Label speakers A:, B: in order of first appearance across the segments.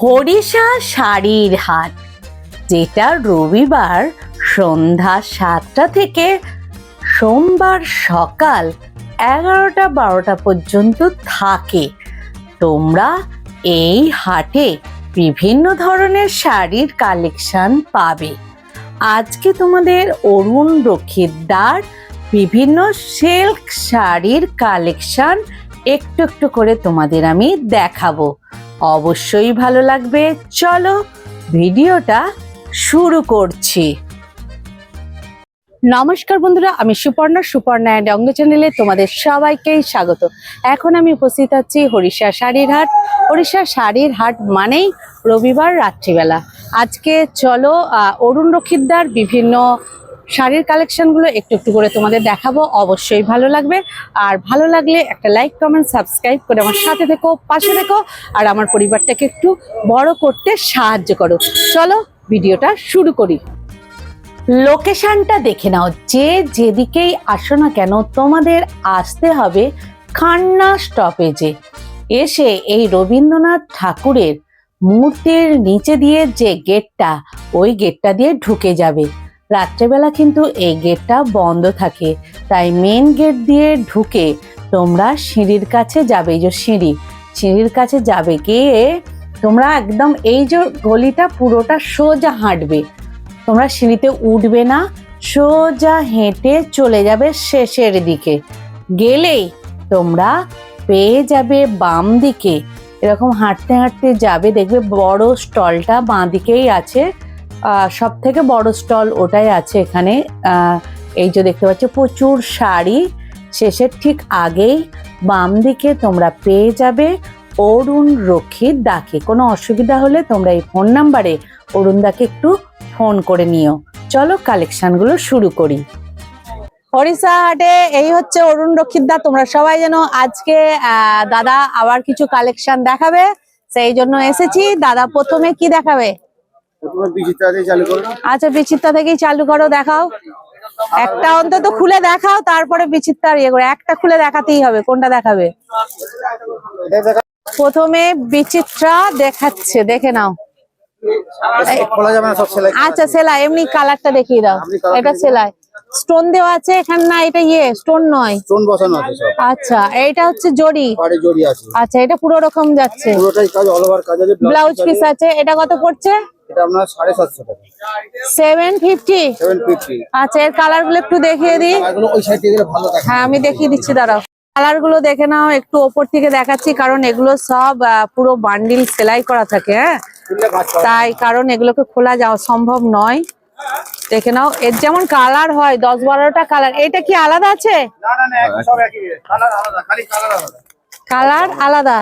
A: হরিষা শাড়ির হাট, যেটা রবিবার সন্ধ্যা সাতটা থেকে সোমবার সকাল এগারোটা বারোটা পর্যন্ত থাকে। তোমরা এই হাটে বিভিন্ন ধরনের শাড়ির কালেকশন পাবে। আজকে তোমাদের অরুণ রক্ষিতদার বিভিন্ন সিল্ক শাড়ির কালেকশন একটু একটু করে তোমাদের আমি দেখাবো। অবশ্যই ভালো লাগবে। চলো, ভিডিওটা শুরু করছি। নমস্কার বন্ধুরা, আমি সুপর্ণা সুপর্ণা অ্যান্ড অঙ্গ চ্যানেলে তোমাদের সবাইকেই স্বাগত। এখন আমি উপস্থিত আছি হরিষা শাড়ির হাট। হরিষা শাড়ির হাট মানেই রবিবার রাত্রিবেলা। আজকে চলো অরুণ রক্ষিতদার বিভিন্ন শাড়ির কালেকশনগুলো একটু একটু করে তোমাদের দেখাবো, অবশ্যই ভালো লাগবে। আর ভালো লাগলে একটা লাইক কমেন্ট সাবস্ক্রাইব করে আমার সাথে থেকো, পাশে থেকো, আর আমার পরিবারটাকে একটু বড় করতে সাহায্য করো। চলো ভিডিওটা শুরু করি। লোকেশনটা দেখে নাও, যে যেদিকেই আসো না কেন তোমাদের আসতে হবে খান্না স্টপেজে এসে এই রবীন্দ্রনাথ ঠাকুরের মূর্তির নিচে দিয়ে যে গেটটা ওই গেটটা দিয়ে ঢুকে যাবে। রাত্রেবেলা কিন্তু এই গেটটা বন্ধ থাকে। তাই মেন গেট দিয়ে ঢুকে তোমরা সিঁড়ির কাছে যাবে। যে সিঁড়ি, সিঁড়ির কাছে যাবে গিয়ে তোমরা একদম এই যে গলিটা পুরোটা সোজা হাঁটবে। তোমরা সিঁড়িতে উঠবে না, সোজা হেঁটে চলে যাবে শেষের দিকে। গেলেই তোমরা পেয়ে যাবে বাম দিকে। এরকম হাঁটতে হাঁটতে যাবে, দেখবে বড় স্টলটা বাঁ দিকেই আছে। সব থেকে বড় স্টল ওটাই আছে এখানে। এই যে দেখতে পাচ্ছ, প্রচুর শাড়ি। শেষের ঠিক আগেই বাম দিকে তোমরা পেয়ে যাবে অরুণ রক্ষিত দাকে। কোনো অসুবিধা হলে তোমরা এই ফোন নাম্বারে অরুণদাকে একটু ফোন করে নিও। চলো কালেকশনগুলো শুরু করি। হরিষা হাটে এই হচ্ছে অরুণ রক্ষিত দা। তোমরা সবাই যেন আজকে দাদা আবার কিছু কালেকশন দেখাবে। সেই জন্য এসেছি। দাদা প্রথমে কি দেখাবে? আচ্ছা বিচিত্রা থেকেই চালু করো দেখাও। একটা অন্তত খুলে দেখাও তারপরে বিচিত্রার ইয়ে করে। একটা খুলে দেখাতেই হবে কোনটা দেখাবে? প্রথমে বিচিত্রা দেখাচ্ছে দেখে নাও। আচ্ছা সেলাই এমনি কালারটা দেখিয়ে দাও। এটা সেলাই। স্টোন দেওয়া আছে এখানে না এটা ইয়ে স্টোন নয়।
B: স্টোন বসানো আছে
A: আচ্ছা এইটা হচ্ছে জড়ি।
B: পাড়ে জড়ি আছে।
A: আচ্ছা এটা পুরো রকম যাচ্ছে।
B: পুরোটাই কাজ অল ওভার কাজ আছে।
A: ব্লাউজ পিস আছে। এটা কত পড়ছে?
B: এটা আপনার সাড়ে সাতশো টাকা।
A: সেভেন ফিফটি
B: সেভেন ফিফটি
A: আচ্ছা এর কালারগুলো একটু দেখিয়ে দিই।
B: এগুলো ওই সাইড গেলে ভালো দেখা
A: হ্যাঁ আমি দেখিয়ে দিচ্ছি দাঁড়াও। কালারগুলো দেখে নাও একটু ওপর থেকে দেখাচ্ছি কারণ এগুলো সব পুরো বান্ডিল সেলাই করা থাকে হ্যাঁ? তাই কারণ এগুলোকে খোলা যাওয়া সম্ভব নয়। দেখে নাও এর যেমন কালার হয় দশ বারোটা কালার। এটা কি আলাদা আছে?
B: কালার আলাদা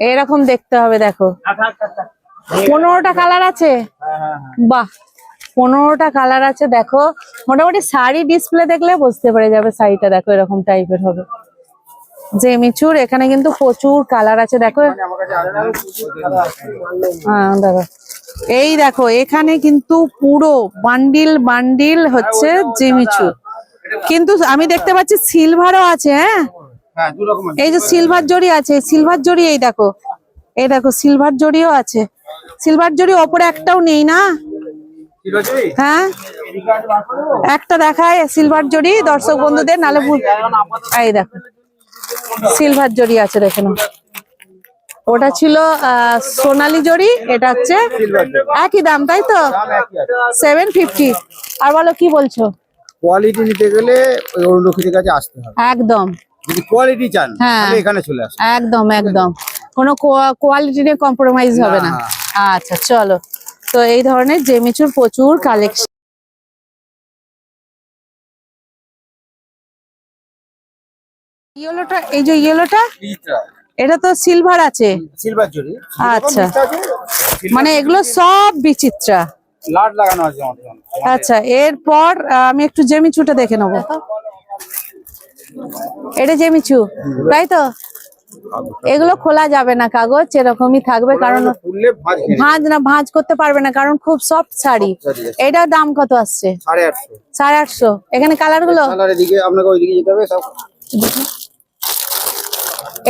A: এরকম দেখতে হবে দেখো।
B: আচ্ছা আচ্ছা আচ্ছা।
A: পনেরোটা কালার আছে?
B: হ্যাঁ হ্যাঁ হ্যাঁ।
A: বাহ পনেরোটা কালার আছে। দেখো মোটামুটি শাড়ি ডিসপ্লে দেখলে বুঝতে পেরে যাবে শাড়িটা। দেখো এরকম টাইপের হবে। যে মিচুর এখানে কিন্তু প্রচুর কালার আছে। দেখো। হ্যাঁ দেখো। এই দেখো এখানে কিন্তু পুরো বান্ডিল বান্ডিল হচ্ছে জিমিচু কিন্তু আমি দেখতে পাচ্ছি সিলভারও আছে হ্যাঁ?
B: হ্যাঁ
A: এই যে সিলভার জড়ি আছে সিলভার জড়ি এই দেখো। এই দেখো সিলভার জড়িও আছে। সিলভার জড়ি ওপরে একটাও নেই না? হ্যাঁ? একটা দেখায় সিলভার জড়ি দর্শক বন্ধুদের নালে এই দেখো সিলভার জড়ি আছে দেখে ওটা ছিল সোনালী জড়ি এটা হচ্ছে একই দাম তাই তো? সেভেন ফিফটি আর বলো কি বলছো?
B: কোয়ালিটি নিতে গেলে কাছে আসতে হবে।
A: একদম।
B: যদি কোয়ালিটি চান
A: হ্যাঁ।
B: এখানে চলে আসুন
A: একদম একদম। কোনো কোয়ালিটি নিয়ে কম্প্রোমাইজ হবে না। আচ্ছা চলো। তো এই ধরনের জেমিচুর প্রচুর কালেকশন ইয়েলোটা এই যে ইয়েলোটা এটা তো সিলভার আছে।
B: সিলভার জরি
A: আচ্ছা। মানে এগুলো সব বিচিত্রা।
B: লাট লাগানো আছে
A: আচ্ছা এরপর আমি একটু জেমিচুটা দেখে নেব। এটা জেমিচু তাই তো? এগুলো খোলা যাবে না কাগজ এরকমই থাকবে কারণ
B: ভাঁজ
A: না ভাঁজ করতে পারবে না কারণ খুব সফট শাড়ি। এটার দাম কত আসছে?
B: সাড়ে আটশো।
A: এখানে
B: কালারগুলো?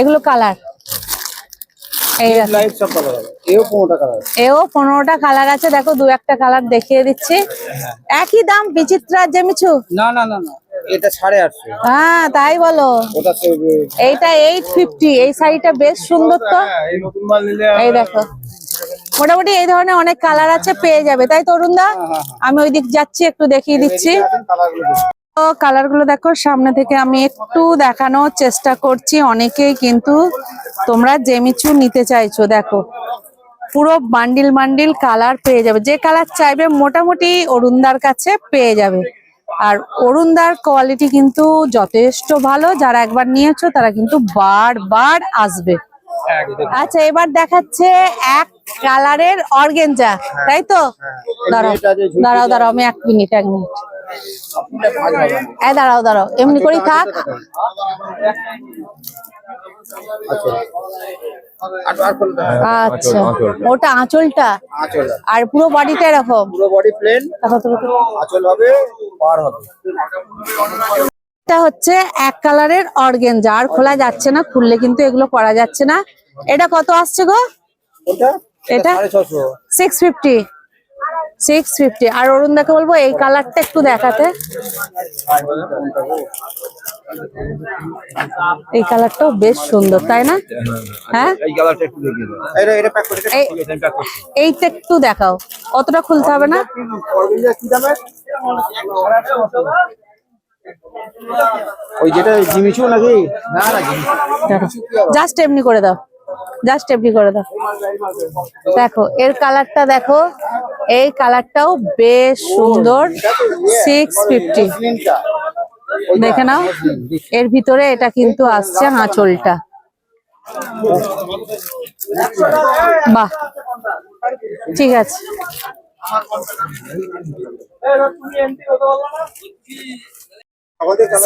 A: এগুলো কালার
B: এও
C: পনেরোটা কালার আছে। দেখো দু একটা কালার দেখিয়ে দিচ্ছি। একই দাম বিচিত্রা জেমিছু
B: না না না না। এটা সাড়ে আটশো।
C: হ্যাঁ তাই বলো। এইটা এইট ফিফটি এই শাড়িটা বেশ সুন্দর তো।
B: হ্যাঁ, এই নতুন মাল নিলে
C: এই দেখো। মোটামুটি এই ধরনের অনেক কালার আছে পেয়ে যাবে। তাই তরুণ দা আমি ওই দিক যাচ্ছি একটু দেখিয়ে দিচ্ছি। তো কালারগুলো দেখো সামনে থেকে আমি একটু দেখানোর চেষ্টা করছি। অনেকেই কিন্তু তোমরা জেমিচু নিতে চাইছো দেখো। পুরো বান্ডিল বান্ডিল কালার পেয়ে যাবে। যে কালার চাইবে মোটামুটি অরুণদার কাছে পেয়ে যাবে। আর অরুণদার কোয়ালিটি কিন্তু যথেষ্ট ভালো। যারা একবার নিয়েছো তারা কিন্তু বারবার আসবে। আচ্ছা এবার দেখাচ্ছে এক কালারের অর্গেঞ্জা তাই তো? দাঁড়াও
B: এটা যে ঝুলছে
C: দাঁড়াও দাঁড়াও আমি এক মিনিট এক মিনিট দাঁড়াও দাঁড়াও এমনি করেই থাক।
B: আচ্ছা
C: ওটা আঁচলটা? আর পুরো বডিটা এরকম?
B: পুরো বডি প্লেন।
C: দেখো তো, দেখো তো।
B: আঁচল হবে পার হবে।
C: এটা হচ্ছে এক কালারের অর্গেঞ্জা আর খোলা যাচ্ছে না খুললে কিন্তু এগুলো পরা যাচ্ছে না। এটা কত আসছে গো? এটা সিক্স ফিফটি সিক্স ফিফটি আর অরুণ দেখে বলব এই কালারটা একটু দেখাতে। এই কালারটাও বেশ সুন্দর তাই না? হ্যাঁ? এইটা একটু দেখাও অতটা খুলতে হবে না?
B: ওই যেটা জিমিচু নাকি? না না
C: জাস্ট এমনি করে দাও। জাস্ট এমনি করে দাও। দেখো, এর কালারটা দেখো, এই কালারটাও বেশ সুন্দর সিক্স ফিফটি দেখে নাও, এর ভিতরে এটা কিন্তু আসছে আঁচলটা। বাহ, ঠিক আছে।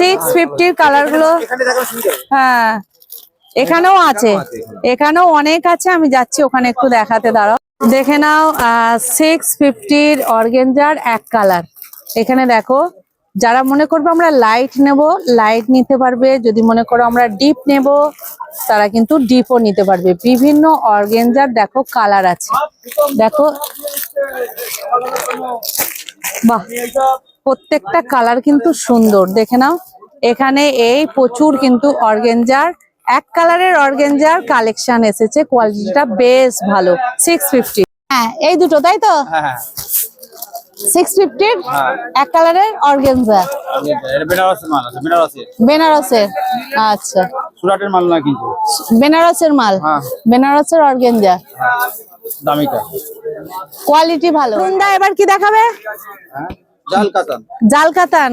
C: সিক্স ফিফটির
B: কালারগুলো।
C: হ্যাঁ। এখানেও আছে। এখানেও। অনেক আছে আমি যাচ্ছি ওখানে একটু দেখাতে দাঁড়াও। দেখে নাও সিক্স ফিফটির অর্গেঞ্জার এক কালার এখানে দেখো যারা মনে করবে আমরা লাইট নেব লাইট নিতে পারবে। যদি মনে করো আমরা ডিপ নেব তারা কিন্তু ডিপও নিতে পারবে। বিভিন্ন অর্গেঞ্জার দেখো কালার আছে। দেখো বাহ প্রত্যেকটা কালার কিন্তু সুন্দর। দেখে নাও এখানে এই প্রচুর কিন্তু অর্গেঞ্জার এক কালারের অর্গেঞ্জার কালেকশন এসেছে কোয়ালিটিটা বেশ ভালো সিক্স ফিফটি হ্যাঁ এই দুটো তাই তো?
B: হ্যাঁ হ্যাঁ।
C: সিক্স ফিফটির এক কালারের অর্গেঞ্জা বেনারসের আচ্ছা।
B: সুরাটের মাল না কিন্তু?
C: বেনারসের মাল
B: হ্যাঁ।
C: বেনারসের অর্গেঞ্জা
B: দামিটা।
C: কোয়ালিটি ভালো। বৃন্দা এবার কি দেখাবে?
B: হ্যাঁ জাল কাতান।
C: জাল কাতান।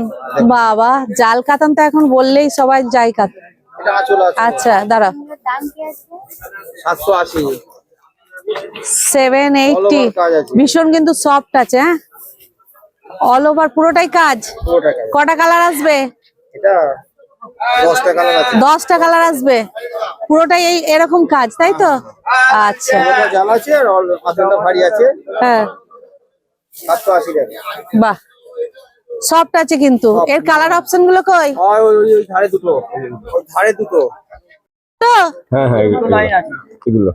C: বাবা জাল কাতান তো এখন বললেই সবাই যাই কাত
B: এটা আঁচল আছে
C: আচ্ছা দাঁড়া
B: সাতশো আশি।
C: সেভেন
B: আছে।
C: ভীষণ কিন্তু সফট আছে হ্যাঁ? অল ওভার পুরোটাই কাজ? কটা কালার আসবে?
B: দশটা কালার
C: আসবে। পুরোটাই এই এরকম কাজ তাই তো? আচ্ছা।
B: আছে
C: হ্যাঁ।
B: আশি টাকা।
C: বাহ। সফট আছে কিন্তু। এর কালার অপশনগুলো কই?
B: আর ওই ওই ওই ধারে দুটো। ধারে দুটো।
C: তো?
D: হ্যাঁ হ্যাঁ এগুলো-
B: লাইন আছে।
D: এগুলো।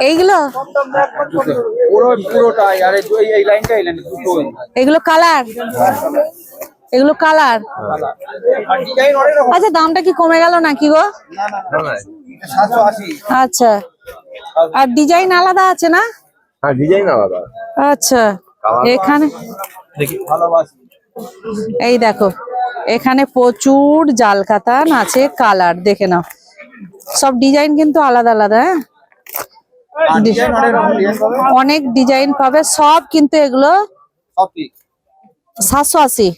C: এইগুলো?
B: পুরো পুরোটাই আর এই- লাইন
C: এগুলো কালার এগুলো কালার আচ্ছা দামটা কি কমে গেল নাকি গো? আচ্ছা। আর ডিজাইন আলাদা আছে না?
D: হ্যাঁ ডিজাইন আলাদা।
C: আচ্ছা। এখানে এই দেখো এখানে প্রচুর জাল কাতান আছে কালার দেখে নাও। সব ডিজাইন কিন্তু আলাদা আলাদা হ্যাঁ?
B: অনেক ডিজাইন পাবে
C: সব কিন্তু এগুলো সাতশো আশি।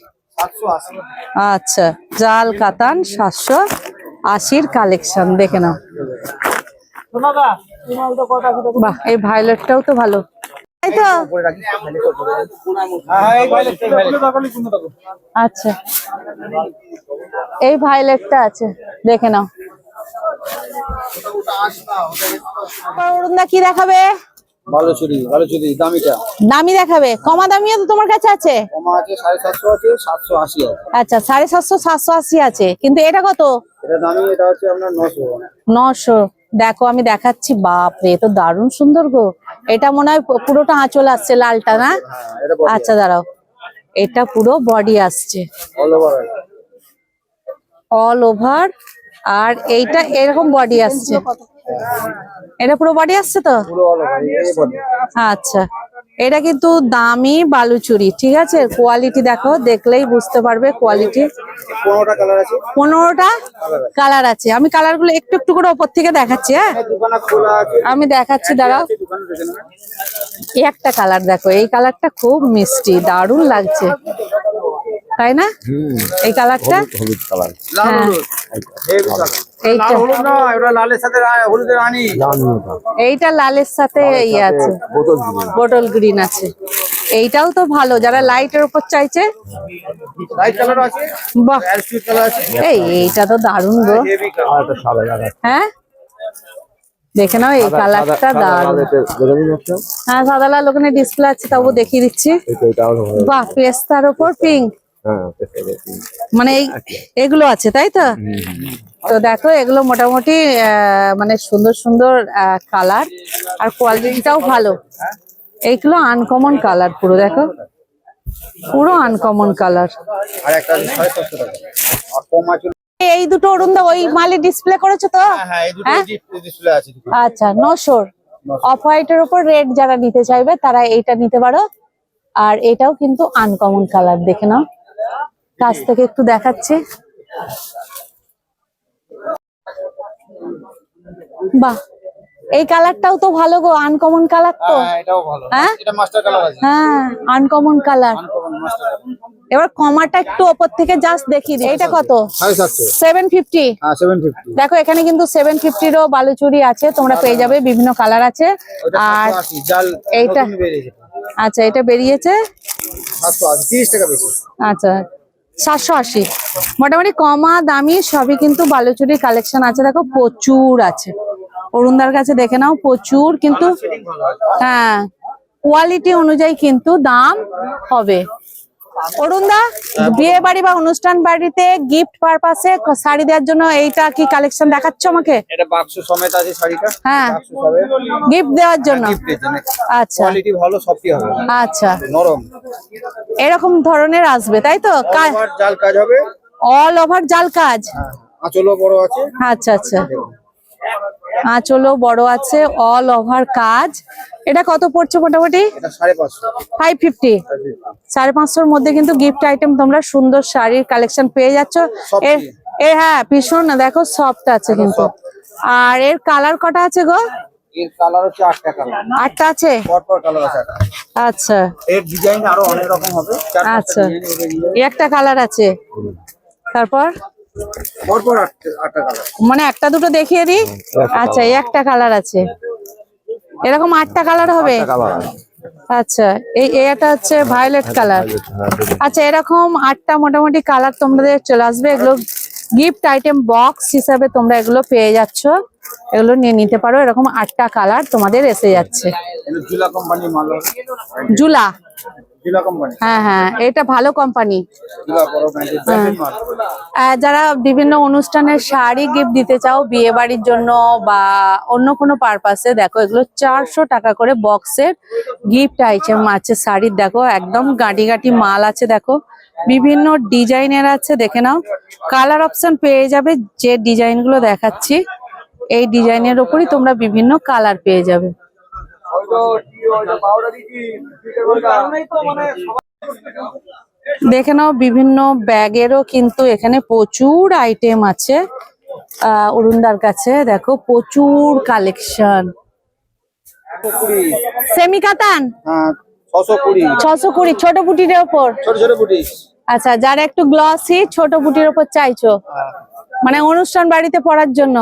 C: আচ্ছা জাল কাতান সাতশো আশির কালেকশন দেখে নাও। বাহ এই ভায়োলেটটাও তো ভালো। তো? আচ্ছা। এই ভায়োলেটটা আছে দেখে নাও। অরুণদা কি দেখাবে?
B: ভালো চুরি ভালো চুরি দামিটা।
C: দামি দেখাবে? কমা দামিও তো তোমার কাছে আছে?
B: কমা আছে সাতশো আছে সাতশো আশি আছে।
C: আচ্ছা সাড়ে সাতশো সাতশো আশি আছে। কিন্তু এটা কত?
B: এটা দামি এটা হচ্ছে আপনার নশো।
C: দেখো আমি দেখাচ্ছি। বাপ রে এ তো দারুণ সুন্দর গো। এটা মনে হয় পুরোটা আঁচল আসছে লালটা না? আচ্ছা দাঁড়াও। এটা পুরো বডি আসছে।
B: অল ওভার
C: আর এইটা এরকম বডি আসছে। এটা পুরো বডি আসছে তো? আচ্ছা। এটা কিন্তু দামি বালুচুরি ঠিক আছে? কোয়ালিটি দেখো দেখলেই বুঝতে পারবে কোয়ালিটি
B: পনেরোটা কালার আছে?
C: আমি কালারগুলো একটু একটু করে ওপর থেকে দেখাচ্ছি হ্যাঁ?
B: আছে।
C: আমি দেখাচ্ছি দাঁড়াও। একটা কালার দেখো এই কালারটা খুব মিষ্টি দারুণ লাগছে। তাই না? এই কালারটা?
D: হলুদ কালার।
C: হ্যাঁ।
B: এই
C: এইটা
B: লাল হলুদ না এটা লালের সাথে
C: সাথে ইয়ে আছে।
D: বোতল
C: গ্রিন আছে। এইটাও তো ভালো যারা লাইটের উপর চাইছে। এই এইটা তো দারুণ গো। হ্যাঁ? দেখে নাও এই কালারটা দারুণ।
D: দেখে
C: হ্যাঁ সাদা লাল ওখানে ডিসপ্লে আছে তবু দেখিয়ে দিচ্ছি। বাহ পেস্তার ওপর পিঙ্ক। মানে এই এগুলো আছে তাই তো? তো দেখো এগুলো মোটামুটি মানে সুন্দর সুন্দর কালার আর কোয়ালিটিটাও ভালো। এইগুলো আনকমন কালার পুরো দেখো। পুরো আনকমন কালার এই দুটো অরুণ দা ওই মালে ডিসপ্লে করেছ তো?
B: হ্যাঁ হ্যাঁ
C: হ্যাঁ? আচ্ছা নশোর। অফ হোয়াইটের উপর রেড যারা নিতে চাইবে তারা এইটা নিতে পারো। আর এটাও কিন্তু আনকমন কালার দেখে নাও। কাছ থেকে একটু দেখাচ্ছি। বাহ এই কালারটাও তো ভালো গো আনকমন কালার তো।
B: হ্যাঁ
C: হ্যাঁ?
B: মাস্টার কালার
C: হ্যাঁ আনকমন কালার এবার কমাটা একটু ওপর থেকে জাস্ট দেখিয়ে দিই। এটা কত? সেভেন ফিফটি
B: হ্যাঁ
C: দেখো এখানে কিন্তু সেভেন ফিফটিরও বালুচুরি আছে তোমরা পেয়ে যাবে বিভিন্ন কালার আছে। আর এইটা? আচ্ছা এটা বেরিয়েছে? আচ্ছা সাতশো আশি। মোটামুটি কমা দামি সবই কিন্তু বালুচুরির কালেকশন আছে। দেখো প্রচুর আছে। অরুণদার কাছে দেখে নাও প্রচুর কিন্তু হ্যাঁ কোয়ালিটি অনুযায়ী কিন্তু দাম হবে। অরুণদা বিয়ে বাড়ি বা অনুষ্ঠান বাড়িতে গিফট পারপাসে শাড়ি দেওয়ার জন্য এইটা কি কালেকশন দেখাচ্ছ আমাকে?
B: এটা বাক্স সমেত আছে শাড়িটা।
C: হ্যাঁ। গিফট দেওয়ার জন্য? আচ্ছা।
B: কোয়ালিটি ভালো হবে।
C: আচ্ছা।
B: নরম।
C: এরকম ধরনের আসবে তাই তো? কা-
B: জাল কাজ হবে।
C: অল ওভার জাল কাজ?
B: হ্যাঁ আঁচলও বড় আছে।
C: আচ্ছা আচ্ছা। আঁচলও বড় আছে অল ওভার কাজ। এটা কত পড়ছে মোটামুটি? ফাইভ ফিফটি সাড়ে পাঁচশোর মধ্যে কিন্তু গিফট আইটেম তোমরা সুন্দর শাড়ির কালেকশন পেয়ে যাচ্ছ। এর? এর হ্যাঁ ভীষণ না দেখো সফট আছে কিন্তু। আর এর কালার কটা আছে গো?
B: এর কালার হচ্ছে আটটা কালার
C: আটটা আছে?
B: কালার
C: আচ্ছা।
B: এর ডিজাইন আরও অনেক রকম হবে।
C: আচ্ছা। একটা কালার আছে। তারপর? মানে একটা দুটো দেখিয়ে দিই? আচ্ছা এই একটা কালার আছে। এরকম আটটা কালার হবে? আচ্ছা এই এটা হচ্ছে ভায়োলেট কালার আচ্ছা এরকম আটটা মোটামুটি কালার তোমাদের চলে আসবে। এগুলো গিফট আইটেম বক্স হিসাবে তোমরা এগুলো পেয়ে যাচ্ছ। এগুলো নিয়ে নিতে পারো। এরকম আটটা কালার তোমাদের এসে যাচ্ছে।
B: জুলা
C: হ্যাঁ হ্যাঁ এটা ভালো কোম্পানি। আহ, যারা বিভিন্ন অনুষ্ঠানের শাড়ি গিফট দিতে চাও বিয়ে বাড়ির জন্য বা অন্য কোনো পারপাসে দেখো এগুলো চারশো টাকা করে বক্সের গিফট আইটেম আছে শাড়ির দেখো একদম গাঁটি গাঁটি মাল আছে দেখো। বিভিন্ন ডিজাইনের আছে দেখে নাও। কালার অপশন পেয়ে যাবে যে ডিজাইনগুলো দেখাচ্ছি। এই ডিজাইনের ওপরই তোমরা বিভিন্ন কালার পেয়ে যাবে। দেখে নাও বিভিন্ন ব্যাগেরও কিন্তু এখানে প্রচুর আইটেম আছে। অরুণদার কাছে দেখো প্রচুর কালেকশন সেমি কাতান?
B: হ্যাঁ ছশো কুড়ি।
C: ছোট বুটির ওপর? আচ্ছা যারা একটু গ্লসি ছোট বুটির ওপর চাইছো? মানে অনুষ্ঠান বাড়িতে পড়ার জন্য?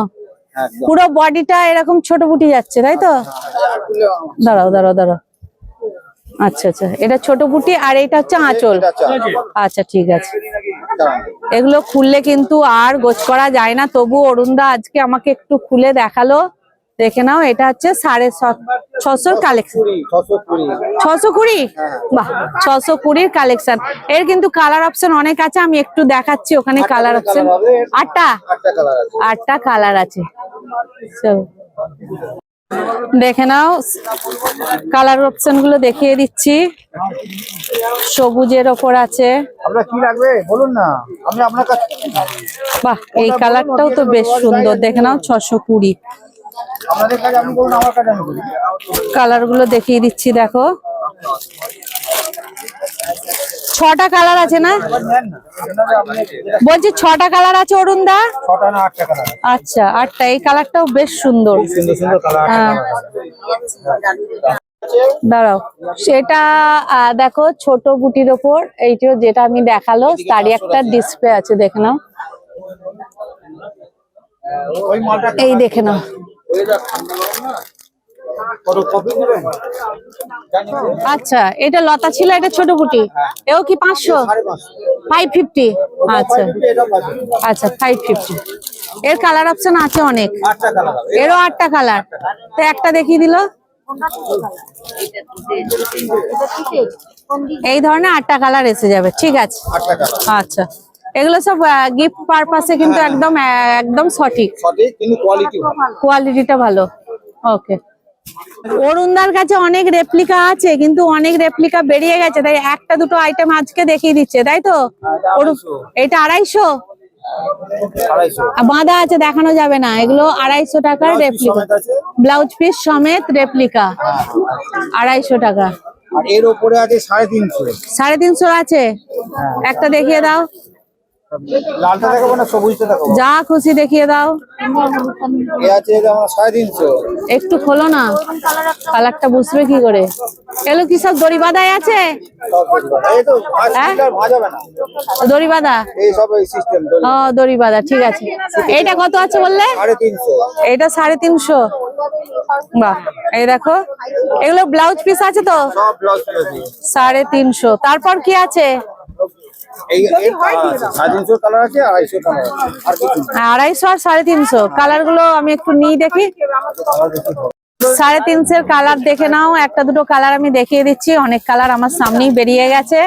C: পুরো বডিটা এরকম ছোট বুটি যাচ্ছে তাই তো? দাঁড়াও দাঁড়াও দাঁড়াও। আচ্ছা আচ্ছা এটা ছোট বুটি আর এটা হচ্ছে আঁচল। আচ্ছা ঠিক আছে। এগুলো খুললে কিন্তু আর গোছ করা যায় না। তবু অরুণদা আজকে আমাকে একটু খুলে দেখাল। দেখে নাও এটা হচ্ছে সাড়ে ছশোর কালেকশন
B: ছশো কুড়ি?
C: বাহ ছশো কুড়ির কালেকশন এর কিন্তু কালার অপশন অনেক আছে আমি একটু দেখাচ্ছি ওখানে কালার অপশন আটটা?
B: আটটা কালার আছে।
C: দেখে নাও কালার অপশনগুলো দেখিয়ে দিচ্ছি। সবুজের ওপর আছে। বাহ এই কালারটাও তো বেশ সুন্দর। দেখে নাও ছশো কুড়ি। কালারগুলো দেখিয়ে দিচ্ছি দেখো। ছটা কালার আছে না? বলছি ছটা কালার আছে অরুণ দা আচ্ছা আটটা। এই কালারটাও বেশ সুন্দর। হ্যাঁ। দাঁড়াও সেটা দেখো ছোট বুটির ওপর এইটিও যেটা আমি দেখাল তারই একটা ডিসপ্লে আছে দেখে নাও। এই দেখে নাও। আচ্ছা এটা লতা ছিল এটা ছোট বুটি এও কি পাঁচশো? ফাইভ ফিফটি আচ্ছা। আচ্ছা ফাইভ ফিফটি এর কালার অপশন আছে অনেক। এরও আটটা কালার তো একটা দেখিয়ে দিল। এই ধরনের আটটা কালার এসে যাবে। ঠিক আছে। আচ্ছা। এগুলো সব গিফট পারপাসে কিন্তু একদম একদম সঠিক।
B: সঠিক কিন্তু কোয়ালিটি
C: কোয়ালিটিটা ভালো। ওকে অরুণদার কাছে অনেক রেপ্লিকা আছে কিন্তু অনেক রেপ্লিকা বেরিয়ে গেছে। তাই একটা দুটো আইটেম আজকে দেখিয়ে দিচ্ছে তাই তো? অরুণ- এটা আড়াইশো? বাঁধা আছে দেখানো যাবে না। এগুলো আড়াইশো টাকার রেপ্লিকা ব্লাউজ পিস সমেত রেপ্লিকা আড়াইশো টাকা।
B: আর এর উপরে আছে সাড়ে তিনশো।
C: সাড়ে তিনশো আছে? একটা দেখিয়ে দাও।
B: লালটা দেখাবো না সবুজটা দেখাবো?
C: যা খুশি দেখিয়ে দাও।
B: এ আছে এটা আমার সাড়ে তিনশো।
C: একটু খোলো না। কালারটা বুঝবে কি করে? এগুলো কি সব দড়ি বাঁধাই আছে? দড়ি বাঁধা।
B: এই সব এই সিস্টেম
C: ও দড়ি বাঁধা ঠিক আছে। এইটা কত আছে বললে? এটা সাড়ে তিনশো। বাহ এই দেখো। এগুলো ব্লাউজ পিস আছে তো? সাড়ে তিনশো। তারপর কি আছে?
B: আড়াইশো আর কিছু না।
C: আড়াইশো আর সাড়ে তিনশো। কালারগুলো আমি একটু নিয়ে দেখি। সাড়ে তিনশোর কালার দেখে নাও। একটা দুটো কালার আমি দেখিয়ে দিচ্ছি। অনেক কালার আমার সামনেই বেরিয়ে গেছে।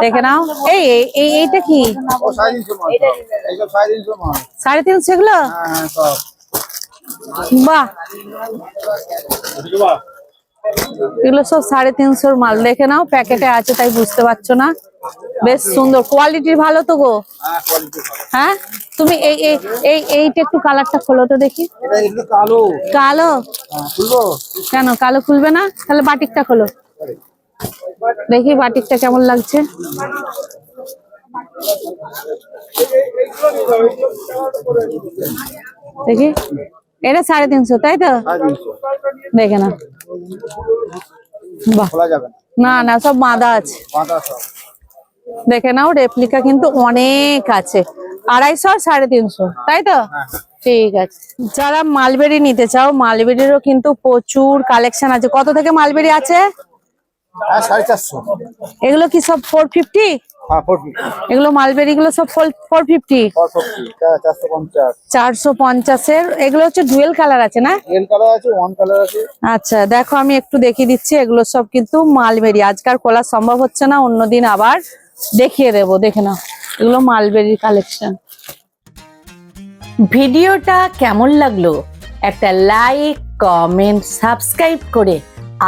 C: দেখে নাও। এই এই- এই এইটা কি?
B: সাড়ে তিনশো
C: এগুলো?
B: হ্যাঁ হ্যাঁ
C: বাহ। এগুলো সব সাড়ে তিনশোর মাল দেখে নাও প্যাকেটে আছে তাই বুঝতে পারছ না। বেশ সুন্দর কোয়ালিটি ভালো তো গো?
B: হ্যাঁ
C: হ্যাঁ? তুমি এই এই এই এইটা একটু কালারটা খোলো তো দেখি।
B: কালো।
C: কালো?
B: হ্যাঁ,
C: কেন কালো খুলবে না? তাহলে বাটিকটা খোলো। দেখি বাটিকটা কেমন লাগছে। দেখি। এটা সাড়ে তিনশো তাই তো? দেখে না।
B: না
C: না সব বাঁধা আছে। দেখে নাও রেপ্লিকা কিন্তু অনেক আছে। আড়াইশো আর সাড়ে তিনশো তাই তো? ঠিক আছে। যারা মালবেরি নিতে চাও মালবেরিরও কিন্তু প্রচুর কালেকশন আছে। কত থেকে মালবেরি আছে?
B: হ্যাঁ
C: এগুলো কি সব
B: হ্যাঁ ফোর ফিফটি
C: এগুলো মালবেরি গুলো সব ফোর ফিফটি
B: চারশো
C: পঞ্চাশের। এগুলো হচ্ছে ডুয়েল কালার আছে না? আচ্ছা দেখো আমি একটু দেখিয়ে দিচ্ছি এগুলো সব কিন্তু মালবেরি। আজকাল খোলা সম্ভব হচ্ছে না অন্যদিন আবার দেখিয়ে দেব দেখে নাও। এগুলো মালবেরির কালেকশন ভিডিওটা কেমন লাগল? একটা লাইক কমেন্ট সাবস্ক্রাইব করে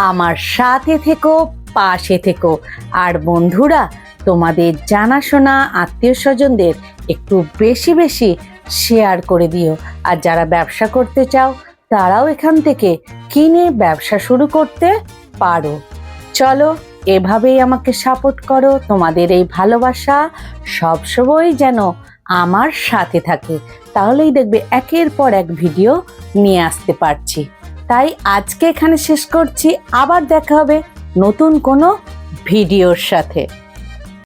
C: আমার সাথে থেকো পাশে থেকো। আর বন্ধুরা তোমাদের জানাশোনা আত্মীয় স্বজনদের একটু বেশি বেশি শেয়ার করে দিও। আর যারা ব্যবসা করতে চাও, তারাও এখান থেকে কিনে ব্যবসা শুরু করতে পারো। চলো, এভাবেই আমাকে সাপোর্ট করো। তোমাদের এই ভালোবাসা সবসময় যেন আমার সাথে থাকে। তাহলেই দেখবে একের পর এক ভিডিও নিয়ে আসতে পারছি। তাই আজকে এখানে শেষ করছি। আবার দেখা হবে নতুন কোনো ভিডিওর সাথে।